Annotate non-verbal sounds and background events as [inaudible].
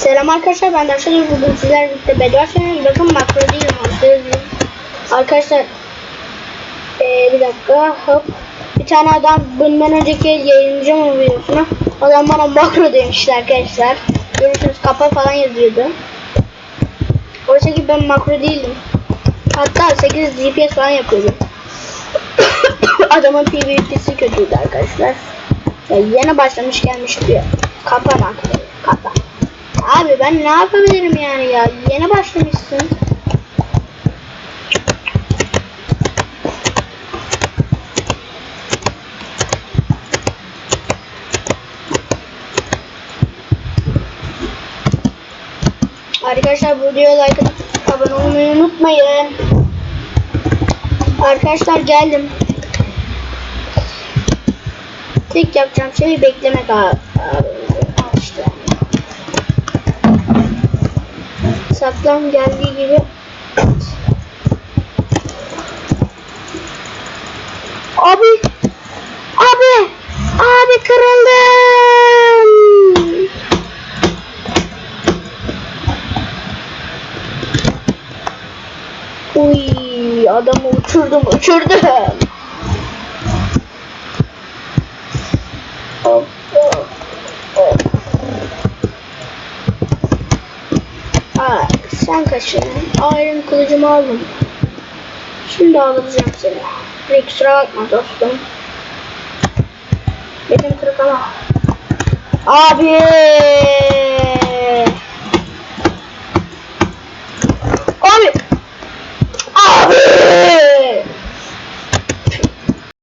Selam arkadaşlar ben Darşan bugün sizlerle birlikte oynuyoruz. Bakın makro değil değil. Arkadaşlar ee, bir dakika hop. Bir tane adam bundan önceki yayınlayacağım mı videosunu. Adam bana makro demişti arkadaşlar. Görürsünüz kapa falan yazıyordu. Oysa ki ben makro değildim. Hatta 8 GPS falan yapıyordum. [coughs] Adamın PvP'si kötüydü arkadaşlar. Ya yeni başlamış gelmiş diyor. Kapa makro. Kapa. Abi ben ne yapabilirim yani ya? Yeni başlamışsın. Arkadaşlar bu videoya like atıp abone olmayı unutmayın. Arkadaşlar geldim. Tek yapacağım şey beklemek abi. Saklan geldiği gibi. Abi. Abi. Abi kırıldım. Uy adamı uçurdum uçurdum. Sen kaçın. Iron kılıcımı aldım. Şimdi alacağım seni. Bir kusura bakma dostum. Benim kırık ama. Abi.